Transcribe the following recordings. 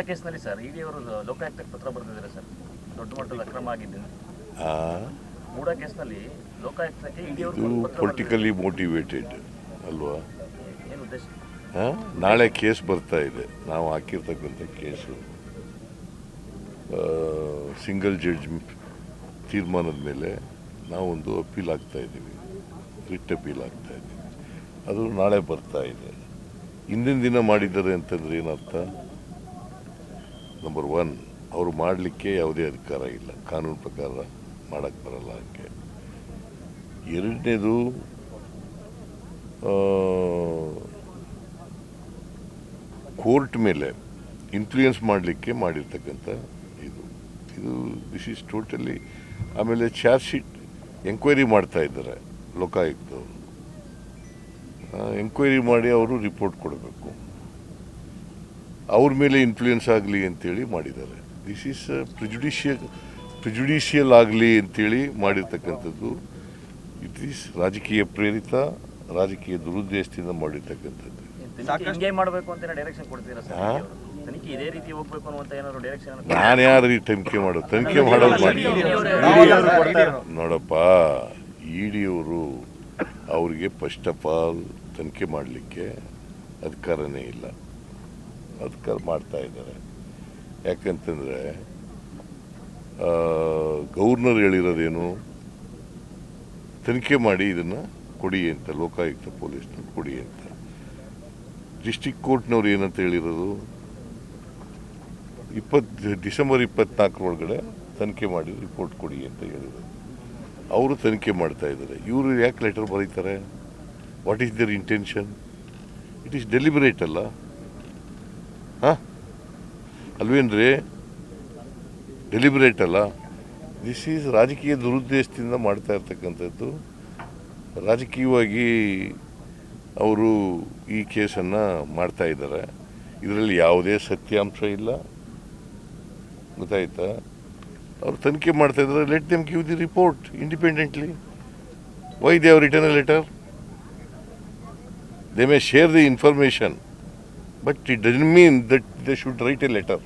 ಕೇಸ್ನಲ್ಲಿ ಸರ್ ಇಡಿ ಅವರು ಲೋಕಾಯುಕ್ತಕ್ಕೆ ಪತ್ರ ಬರೆದಿದ್ದಾರೆ ಸರ್. ದೊಡ್ಡ ಮಟ್ಟದ ಅಕ್ರಮ ಆಗಿದ್ದು ಮೂಡಾ ಕೇಸ್ನಲ್ಲಿ ಲೋಕಾಯುಕ್ತಕ್ಕೆ ಇಡಿ ಅವರು ಪೊಲಿಟಿಕಲಿ ಮೋಟಿವೇಟೆಡ್ ಅಲ್ವಾ. ಏನು ಉದ್ದೇಶ? ನಾಳೆ ಕೇಸ್ ಬರ್ತಾ ಇದೆ. ನಾವು ಹಾಕಿರ್ತಕ್ಕಂಥ ಕೇಸು. ಸಿಂಗಲ್ ಜಡ್ಜ್ ತೀರ್ಮಾನದ ಮೇಲೆ ನಾವೊಂದು ಅಪೀಲ್ ಆಗ್ತಾ ಇದ್ದೀವಿ. ರಿಟ್ ಅಪೀಲ್ ಆಗ್ತಾ ಇದ್ದೀವಿ. ಅದು ನಾಳೆ ಬರ್ತಾ ಇದೆ. ಹಿಂದಿನ ದಿನ ಮಾಡಿದ್ದಾರೆ ಅಂತಂದ್ರೆ ಏನರ್ಥ? ನಂಬರ್ ಒನ್ ಅವರು ಮಾಡಲಿಕ್ಕೆ ಯಾವುದೇ ಅಧಿಕಾರ ಇಲ್ಲ. ಕಾನೂನು ಪ್ರಕಾರ ಮಾಡಕ್ಕೆ ಬರಲ್ಲ ಅದಕ್ಕೆ ಎರಡನೇದು ಕೋರ್ಟ್ ಮೇಲೆ ಇನ್ಫ್ಲೂಯೆನ್ಸ್ ಮಾಡಲಿಕ್ಕೆ ಮಾಡಿರ್ತಕ್ಕಂಥ ಇದು. ಇದು ದಿಸ್ ಈಸ್ ಟೋಟಲಿ ಆಮೇಲೆ ಚಾರ್ಜ್ ಶೀಟ್ ಎಂಕ್ವೈರಿ ಮಾಡ್ತಾ ಇದ್ದಾರೆ ಲೋಕಾಯುಕ್ತವರು. ಎಂಕ್ವೈರಿ ಮಾಡಿ ಅವರು ರಿಪೋರ್ಟ್ ಕೊಡಬೇಕು. ಅವ್ರ ಮೇಲೆ ಇನ್ಫ್ಲೂಯೆನ್ಸ್ ಆಗಲಿ ಅಂತೇಳಿ ಮಾಡಿದ್ದಾರೆ. ದಿಸ್ ಈಸ್ ಪ್ರಿಜುಡಿಷಿಯಲ್ ಪ್ರಿಜುಡಿಷಿಯಲ್ ಆಗಲಿ ಅಂತೇಳಿ ಮಾಡಿರ್ತಕ್ಕಂಥದ್ದು. ಇಟ್ ಈಸ್ ರಾಜಕೀಯ ಪ್ರೇರಿತ ರಾಜಕೀಯ ದುರುದ್ದೇಶದಿಂದ ಮಾಡಿರ್ತಕ್ಕಂಥದ್ದು. ನಾನು ಯಾರು ಈ ತನಿಖೆ ಮಾಡೋದು? ತನಿಖೆ ಮಾಡೋದು ಮಾಡಿ. ನೋಡಪ್ಪ ಇಡಿಯವರು ಡಿಯವರು ಅವರಿಗೆ ಫಸ್ಟ್ ಆಫ್ ಆಲ್ ತನಿಖೆ ಮಾಡಲಿಕ್ಕೆ ಅಧಿಕಾರನೇ ಇಲ್ಲ. ಅಧಿಕಾರ ಮಾಡ್ತಾ ಇದ್ದಾರೆ. ಯಾಕಂತಂದರೆ ಗವರ್ನರ್ ಹೇಳಿರೋದೇನು? ತನಿಖೆ ಮಾಡಿ ಇದನ್ನು ಕೊಡಿ ಅಂತ, ಲೋಕಾಯುಕ್ತ ಪೊಲೀಸ್ನ ಕೊಡಿ ಅಂತ. ಡಿಸ್ಟಿಕ್ ಕೋರ್ಟ್ನವ್ರು ಏನಂತ ಹೇಳಿರೋದು? ಇಪ್ಪತ್ತು ಡಿಸೆಂಬರ್ ಇಪ್ಪತ್ನಾಲ್ಕರೊಳಗಡೆ ತನಿಖೆ ಮಾಡಿ ರಿಪೋರ್ಟ್ ಕೊಡಿ ಅಂತ ಹೇಳಿದರು. ಅವರು ತನಿಖೆ ಮಾಡ್ತಾ ಇದ್ದಾರೆ. ಇವರು ಯಾಕೆ ಲೆಟರ್ ಬರೀತಾರೆ? What is their intention it is deliberate ಅಲ್ಲ. ಹಾಂ? ರೀ ಡೆಲಿಬ್ರೇಟ್ ಅಲ್ಲ? ದಿಸ್ ಈಸ್ ರಾಜಕೀಯ ದುರುದ್ದೇಶದಿಂದ ಮಾಡ್ತಾ ಇರ್ತಕ್ಕಂಥದ್ದು. ರಾಜಕೀಯವಾಗಿ ಅವರು ಈ ಕೇಸನ್ನು ಮಾಡ್ತಾ ಇದ್ದಾರೆ. ಇದರಲ್ಲಿ ಯಾವುದೇ ಸತ್ಯಾಂಶ ಇಲ್ಲ. ಗೊತ್ತಾಯ್ತಾ? ಅವ್ರು ತನಿಖೆ ಮಾಡ್ತಾ ಇದ್ದಾರೆ. Let them give the report independently why they ಅವ್ರ return letter they may share the information but it doesn't mean that they should write a letter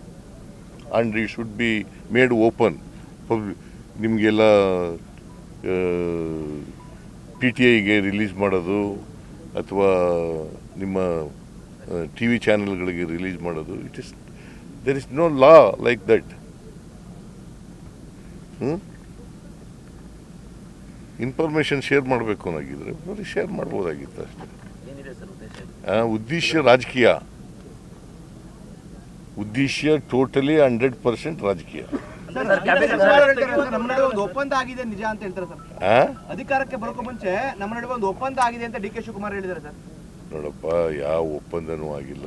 and it should be made open ನಿಮಗೆಲ್ಲ P T ಐಗೆ release ಮಾಡೋದು ಅಥವಾ ನಿಮ್ಮ T V ಚಾನೆಲ್ಗಳಿಗೆ release ಮಾಡೋದು it is there is no law like that information share ಮಾಡಬೇಕು ಅನ್ನೋಗಿದ್ರೆ ಬರೀ ಶೇರ್ ಮಾಡ್ಬೋದಾಗಿತ್ತು ಅಷ್ಟೇ. ಉದ್ದೇಶ ರಾಜಕೀಯ. ಉದ್ದೇಶ ಟೋಟಲಿ ಹಂಡ್ರೆಡ್ ಪರ್ಸೆಂಟ್ ರಾಜಕೀಯ. ಒಂದು ಒಪ್ಪಂದ ಆಗಿದೆ ನಿಜ ಅಂತ ಹೇಳ್ತಾರೆ ಸರ್. ಆ? ಅಧಿಕಾರಕ್ಕೆ ಬರೋಕೆ ಮುಂಚೆ ನಮ್ಮ ನಡುವೆ ಒಂದು ಒಪ್ಪಂದ ಆಗಿದೆ ಅಂತ ಡಿ ಕೆ ಶಿವಕುಮಾರ್ ಹೇಳಿದ್ದಾರೆ ಸರ್. ನೋಡಪ್ಪ ಯಾವ ಒಪ್ಪಂದನೂ ಆಗಿಲ್ಲ.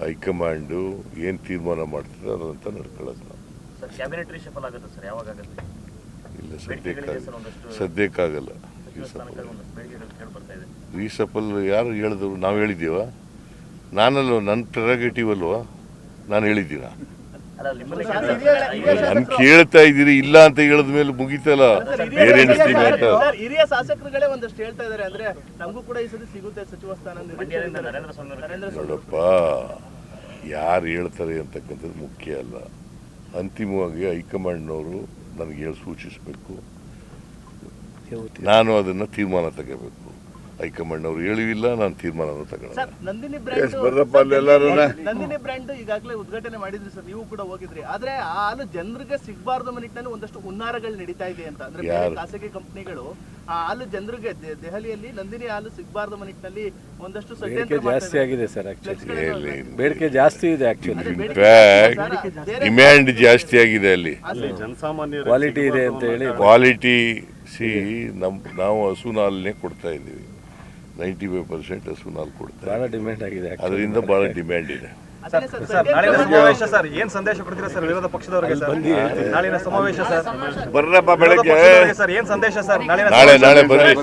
ಹೈಕಮಾಂಡು ಏನು ತೀರ್ಮಾನ ಮಾಡ್ತದೆ ಅದಂತ ನಡ್ಕೊಳ್ಳೋದು ನಾವು. ಸರ್ ಕ್ಯಾಬಿನೆಟ್ ರಿಷಫಲ್ ಆಗುತ್ತೆ ಸರ್ ಯಾವಾಗ ಆಗುತ್ತೆ? ಇಲ್ಲ ಸದ್ಯಕ್ಕಾಗಲ್ಲ ರೀಸಫಲ್ ಸದ್ಯಕ್ಕಾಗಲ್ಲ ಸಚಿವ ಈ ಸ್ಥಾನಕ್ಕೆ ಸಫಲ್ ಒಂದಷ್ಟು ಬೇಡಿಕೆಗಳು ಕೇಳಿ ಈ ಸಫಲ್ ಯಾರು ಹೇಳಿದ್ರು ನಾವು ಹೇಳಿದ್ದೀವ? ನಾನಲ್ವ ನನ್ನ ಪ್ರೆರಗೇಟಿವ್ ಅಲ್ವಾ? ನಾನು ಹೇಳಿದ್ದೀನ ನಾನು ಕೇಳ್ತಾ ಇದ್ದೀರಿ ಇಲ್ಲ ಅಂತ ಹೇಳಿದ ಮೇಲೆ ಮುಗಿತಲ್ಲ? ಬೇರೆ ಹಿರಿಯ ಶಾಸಕರುಗಳೇ ಒಂದಷ್ಟು ಹೇಳ್ತಾ ಇದ್ದಾರೆ. ಅಂದ್ರೆ ನಮಗೂ ಕೂಡ ಈ ಸತಿ ಸಿಗುತ್ತೆ ಸಚಿವ ಸ್ಥಾನ ನರೇಂದ್ರ ಸ್ವಾಮಿ ಅವರು ನರೇಂದ್ರ ಸ್ವಾಮಿ ನೋಡಪ್ಪ ಯಾರು ಹೇಳ್ತಾರೆ ಅಂತಕ್ಕಂಥದ್ದು ಮುಖ್ಯ ಅಲ್ಲ. ಅಂತಿಮವಾಗಿ ಹೈಕಮಾಂಡ್ನವರು ನನಗೆ ಹೇಳಿ ಸೂಚಿಸಬೇಕು. ನಾನು ಅದನ್ನು ತೀರ್ಮಾನ ತಗೋಬೇಕು ಹೈಕಮಾಂಡ್ನವರು ಹೇಳಿಲ್ಲ ನಾನು ತೀರ್ಮಾನ ಸರ್ ನಂದಿನಿ ಎಸ್, ಬರ್ರಪ್ಪ. ಬ್ರ್ಯಾಂಡ್ ನಂದಿನಿ ಬ್ರ್ಯಾಂಡ್ ಈಗಾಗಲೇ ಉದ್ಘಾಟನೆ ಮಾಡಿದ್ರಿ ಸರ್ ನೀವು ಕೂಡ ಹೋಗಿದ್ರಿ. ಆದ್ರೆ ಆ ಹಾಲು ಜನರಿಗೆ ಸಿಗಬಾರ್ದು ನಿಟ್ಟಿನಲ್ಲಿ ಒಂದಷ್ಟು ಹುನ್ನಾರಗಳು ನಡೀತಾ ಇದೆ ಅಂತ. ಅಂದ್ರೆ ಬೇರೆ ಯಾರು? ಖಾಸಗಿ ಕಂಪನಿಗಳು ಆ ಹಾಲು ಜನರಿಗೆ ದೆ- ದೆಹಲಿಯಲ್ಲಿ ನಂದಿನಿ ಹಾಲು ಸಿಗಬಾರ್ದು ನಿಟ್ಟಿನಲ್ಲಿ ಒಂದಷ್ಟು ಬೇಡಿಕೆ ಷಡ್ಯಂತ್ರ ಮಾಡ್ತಾ ಜಾಸ್ತಿ ಇದೆ. ಆಗಿದೆ ಸರ್ ಆಕ್ಚುಲಿ ಹೇಳಿ ಬೇಡಿಕೆ ಜಾಸ್ತಿ ಇದೆ ಆಕ್ಚುಲಿ ಇನ್ಫ್ಯಾಕ್ಟ್. ಬೇರೆ- ಡಿಮ್ಯಾಂಡ್ ಜಾಸ್ತಿ ಆಗಿದೆ ಅಲ್ಲಿ. ಕ್ವಾಲಿಟಿ ಇದೆ ಅಂತ ಹೇಳಿ. ಕ್ವಾಲಿಟಿ ಸಿ ನಮ್ ನಾವು ಹಸುನ ಹಾಲನ್ನೇ ಕೊಡ್ತಾ ಇದ್ದೀವಿ. ನೈಂಟಿ ಫೈವ್ ಪರ್ಸೆಂಟ್ ಹಸು ಹಾಲು ಕೊಡ್ತಾ ಬಹಳ ಡಿಮ್ಯಾಂಡ್ ಆಗಿದೆ. ಅದರಿಂದ ಭಾಳ ಡಿಮ್ಯಾಂಡ್ ಇದೆ. ಅದನ್ನೇ ಸರ್ ಸರ್ ಸಮಾವೇಶ ಸರ್ ಏನ್ ಸಂದೇಶ ಕೊಡ್ತೀರಾ ಸರ್ ವಿರೋಧ ಪಕ್ಷದವರಿಗೆ ಸರ್? ನಾಳಿನ ಸಮಾವೇಶ ಸರ್. ಬರ್ರಪ್ಪ ಬೆಳಗ್ಗೆ. ಸರ್ ಏನ್ ಸಂದೇಶ ಸರ್ ನಾಳೆ ನಾಳೆ ಬರ್ರಿ.